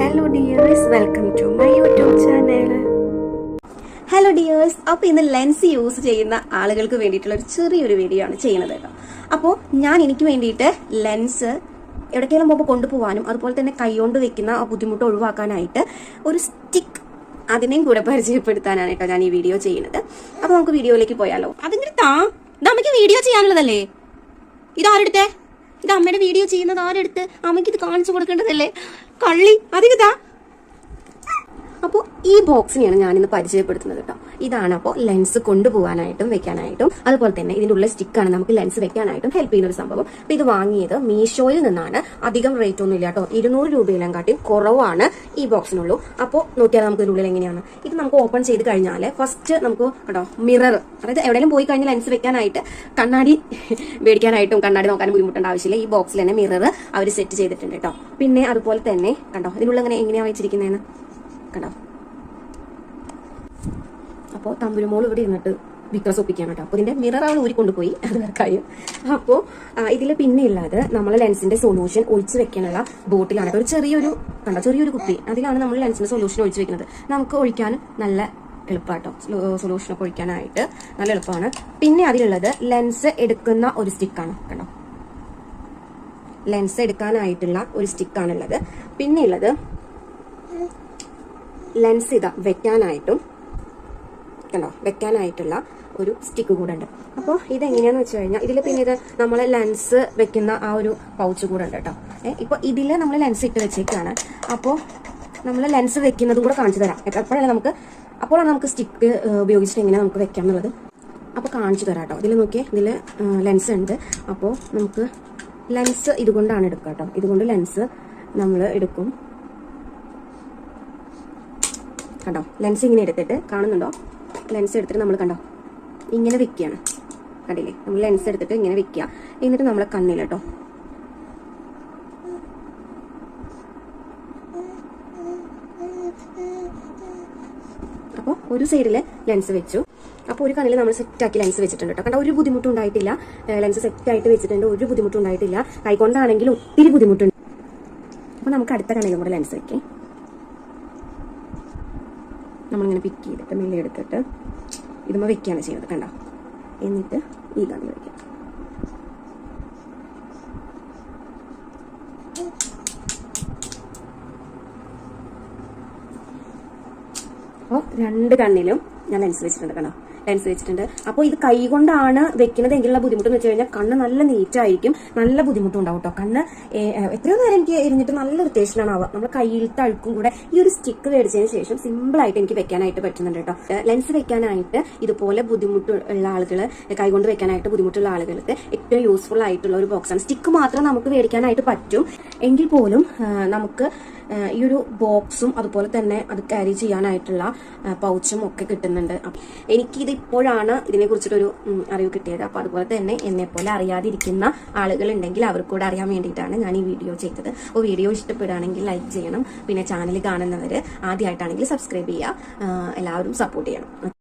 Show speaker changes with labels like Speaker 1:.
Speaker 1: Hello dears welcome to my YouTube channel
Speaker 2: hello dears അപ്പോൾ ഇന്ന് lens use ചെയ്യുന്ന ആളുകൾക്ക് വേണ്ടിയിട്ടുള്ള ഒരു ചെറിയൊരു വീഡിയോ ആണ് ചെയ്യുന്നത് കേട്ടോ. അപ്പോൾ ഞാൻ എനിക്ക് വേണ്ടിയിട്ട് ലെൻസ് എവിടേക്കെങ്കിലും പോകുമ്പോൾ കൊണ്ടുപോകാനും അതുപോലെ തന്നെ കൈകൊണ്ട് വെക്കുന്ന ആ ബുദ്ധിമുട്ട് ഒഴിവാക്കാനായിട്ട് ഒരു സ്റ്റിക്ക് അതിനെയും കൂടെ പരിചയപ്പെടുത്താനാണ് കേട്ടോ ഞാൻ ഈ വീഡിയോ ചെയ്യുന്നത്. അപ്പോൾ നമുക്ക് വീഡിയോയിലേക്ക് പോയാലോ. അതിങ്ങനെ താ നമുക്ക് വീഡിയോ ചെയ്യാനുള്ളതല്ലേ? ഇതാരെടുത്തേ ഇത് അമ്മയുടെ വീഡിയോ ചെയ്യുന്നത് ആരെടുത്ത്? അമ്മയ്ക്ക് ഇത് കാണിച്ചു കൊടുക്കേണ്ടതല്ലേ? കള്ളി അതിതാ അപ്പോൾ ഈ ബോക്സിനെയാണ് ഞാനിന്ന് പരിചയപ്പെടുത്തുന്നത് കേട്ടോ. ഇതാണ് അപ്പോൾ ലെൻസ് കൊണ്ടുപോകാനായിട്ടും വെക്കാനായിട്ടും. അതുപോലെ തന്നെ ഇതിന്റെ ഉള്ള സ്റ്റിക്കാണ് നമുക്ക് ലെൻസ് വെക്കാനായിട്ടും ഹെൽപ്പ് ചെയ്യുന്ന ഒരു സംഭവം. അപ്പൊ ഇത് വാങ്ങിയത് മീഷോയിൽ നിന്നാണ്. അധികം റേറ്റ് ഒന്നും ഇല്ല കേട്ടോ ഇരുന്നൂറ് രൂപയിലും കാട്ടി കുറവാണ് ഈ ബോക്സിനുള്ളൂ അപ്പോൾ നോക്കിയാൽ നമുക്ക് ഇതിനുള്ളിൽ എങ്ങനെയാണ്. ഇത് നമുക്ക് ഓപ്പൺ ചെയ്ത് കഴിഞ്ഞാൽ ഫസ്റ്റ് നമുക്ക് കേട്ടോ മിറർ അതായത് എവിടെയെങ്കിലും പോയി കഴിഞ്ഞാൽ ലെൻസ് വെക്കാനായിട്ട് കണ്ണാടി മേടിക്കാനായിട്ടും കണ്ണാടി നോക്കാനും ബുദ്ധിമുട്ടേണ്ട ആവശ്യമില്ല. ഈ ബോക്സിൽ തന്നെ മിറർ അവർ സെറ്റ് ചെയ്തിട്ടുണ്ട് കേട്ടോ. പിന്നെ അതുപോലെ തന്നെ കണ്ടോ ഇതിനുള്ള അങ്ങനെ എങ്ങനെയാണ് വെച്ചിരിക്കുന്നതെന്ന് കണ്ടോ? അപ്പോൾ തമ്പുരുമോൾ ഇവിടെ ഇരുന്നിട്ട് വിക്രസ് ഒപ്പിക്കുകയാണ് കേട്ടോ. അപ്പോൾ ഇതിന്റെ മിറർ അവൾ ഊരി പോയി അത് കാര്യം അപ്പോൾ ഇതിൽ പിന്നെ ഇല്ലാതെ നമ്മൾ ലെൻസിന്റെ സൊല്യൂഷൻ ഒഴിച്ച് വെക്കാനുള്ള ബോട്ടിലാണ് ഒരു ചെറിയൊരു കണ്ടോ? ചെറിയൊരു കുപ്പി. അതിലാണ് നമ്മൾ ലെൻസിന്റെ സൊല്യൂഷൻ ഒഴിച്ച് വെക്കുന്നത്. നമുക്ക് ഒഴിക്കാൻ നല്ല എളുപ്പമാട്ടോ സൊല്യൂഷൻ ഒക്കെ ഒഴിക്കാനായിട്ട് നല്ല എളുപ്പമാണ്. പിന്നെ അതിലുള്ളത് ലെൻസ് എടുക്കുന്ന ഒരു സ്റ്റിക്കാണ് കേട്ടോ ലെൻസ് എടുക്കാനായിട്ടുള്ള ഒരു സ്റ്റിക്കാണുള്ളത് പിന്നെ ഉള്ളത് ലെൻസ് ഇതാ വെക്കാനായിട്ടും കണ്ടോ വെക്കാനായിട്ടുള്ള ഒരു സ്റ്റിക്ക് കൂടെ ഉണ്ട് അപ്പോൾ ഇതെങ്ങനെയാന്ന് വെച്ച് കഴിഞ്ഞാൽ ഇതിൽ പിന്നെ ഇത് നമ്മൾ ലെൻസ് വെക്കുന്ന ആ ഒരു പൗച്ച് കൂടെ ഉണ്ട് കേട്ടോ. ഏഹ് ഇപ്പോൾ ഇതിൽ നമ്മൾ ലെൻസ് ഇട്ട് വെച്ചേക്കാണ്. അപ്പോൾ നമ്മൾ ലെൻസ് വെക്കുന്നത് കൂടെ കാണിച്ചു തരാം. എപ്പോഴാണ് നമുക്ക് അപ്പോഴാണ് നമുക്ക് സ്റ്റിക്ക് ഉപയോഗിച്ചിട്ട് എങ്ങനെ നമുക്ക് വെക്കാം എന്നുള്ളത്. അപ്പോൾ കാണിച്ചു തരാം കേട്ടോ. ഇതിൽ നോക്കിയേ ഇതിൽ ലെൻസ് ഉണ്ട്. അപ്പോൾ നമുക്ക് ലെൻസ് ഇതുകൊണ്ടാണ് എടുക്കുക കേട്ടോ. ഇതുകൊണ്ട് ലെൻസ് നമ്മൾ എടുക്കും. കണ്ടോ? ലെൻസ് ഇങ്ങനെ എടുത്തിട്ട് കാണുന്നുണ്ടോ? ലെൻസ് എടുത്തിട്ട് നമ്മൾ കണ്ടോ? ഇങ്ങനെ വെക്കുകയാണ് കണ്ടില്ലേ? നമ്മൾ ലെൻസ് എടുത്തിട്ട് ഇങ്ങനെ വെക്കുക എന്നിട്ട് നമ്മളെ കണ്ണിൽ കേട്ടോ. അപ്പോൾ ഒരു സൈഡിൽ ലെൻസ് വെച്ചു. അപ്പോൾ ഒരു കണ്ണിൽ നമ്മൾ സെറ്റാക്കി ലെൻസ് വെച്ചിട്ടുണ്ട് കേട്ടോ. കണ്ട? ഒരു ബുദ്ധിമുട്ടും ഉണ്ടായിട്ടില്ല. ലെൻസ് സെറ്റായിട്ട് വെച്ചിട്ടുണ്ട്. ഒരു ബുദ്ധിമുട്ടും ഉണ്ടായിട്ടില്ല. കൈകൊണ്ടാണെങ്കിൽ ഒത്തിരി ബുദ്ധിമുട്ടുണ്ട്. അപ്പോൾ നമുക്ക് അടുത്ത കണ്ണിലും കൂടെ ലെൻസ് വെക്കേ. നമ്മളിങ്ങനെ പിക്ക് ചെയ്തിട്ട് മെല്ലെ എടുത്തിട്ട് ഇതുമ്മ വെക്കുകയാണ് ചെയ്യുന്നത് കണ്ടോ? എന്നിട്ട് ഈ കണ്ണി വയ്ക്കാം അപ്പോൾ രണ്ട് കണ്ണിലും ഞാൻ ലെൻസ് വെച്ചിട്ടുണ്ട് കണ്ടോ? ലെൻസ് വെച്ചിട്ടുണ്ട്. അപ്പോൾ ഇത് കൈ കൊണ്ടാണ് വെക്കുന്നത് എങ്കിലുള്ള ബുദ്ധിമുട്ടെന്ന് വെച്ച് കഴിഞ്ഞാൽ കണ്ണ് നല്ല നീറ്റായിരിക്കും. നല്ല ബുദ്ധിമുട്ടുണ്ടാവും കേട്ടോ കണ്ണ് എത്രയോ നേരം എനിക്ക് എരിഞ്ഞിട്ട് നല്ലൊരു ടേസ്റ്റിലാണ് ആവുക. നമ്മൾ കയ്യിലത്തെ അഴുക്കും കൂടെ ഈ ഒരു സ്റ്റിക്ക് മേടിച്ചതിന് ശേഷം സിമ്പിൾ ആയിട്ട് എനിക്ക് വെക്കാനായിട്ട് പറ്റുന്നുണ്ട് കേട്ടോ ലെൻസ് വെക്കാനായിട്ട് ഇതുപോലെ ബുദ്ധിമുട്ടുള്ള ആളുകൾ കൈകൊണ്ട് വെക്കാനായിട്ട് ബുദ്ധിമുട്ടുള്ള ആളുകൾക്ക് ഏറ്റവും യൂസ്ഫുൾ ആയിട്ടുള്ള ഒരു ബോക്സാണ് സ്റ്റിക്ക് മാത്രം നമുക്ക് മേടിക്കാനായിട്ട് പറ്റും. എങ്കിൽ പോലും നമുക്ക് ഈ ഒരു ബോക്സും അതുപോലെ തന്നെ അത് ക്യാരി ചെയ്യാനായിട്ടുള്ള പൗച്ചും ഒക്കെ കിട്ടുന്നുണ്ട്. എനിക്കിത് ഇപ്പോഴാണ് ഇതിനെ കുറിച്ചിട്ടൊരു അറിവ് കിട്ടിയത്. അപ്പോൾ അതുപോലെ തന്നെ എന്നെ പോലെ അറിയാതിരിക്കുന്ന ആളുകൾ ഉണ്ടെങ്കിൽ അവർക്കൂടെ അറിയാൻ വേണ്ടിയിട്ടാണ് ഞാൻ ഈ വീഡിയോ ചെയ്തത്. അപ്പോൾ വീഡിയോ ഇഷ്ടപ്പെടുകയാണെങ്കിൽ ലൈക്ക് ചെയ്യണം. പിന്നെ ചാനൽ കാണുന്നവർ ആദ്യമായിട്ടാണെങ്കിൽ സബ്സ്ക്രൈബ് ചെയ്യുക. എല്ലാവരും സപ്പോർട്ട് ചെയ്യണം.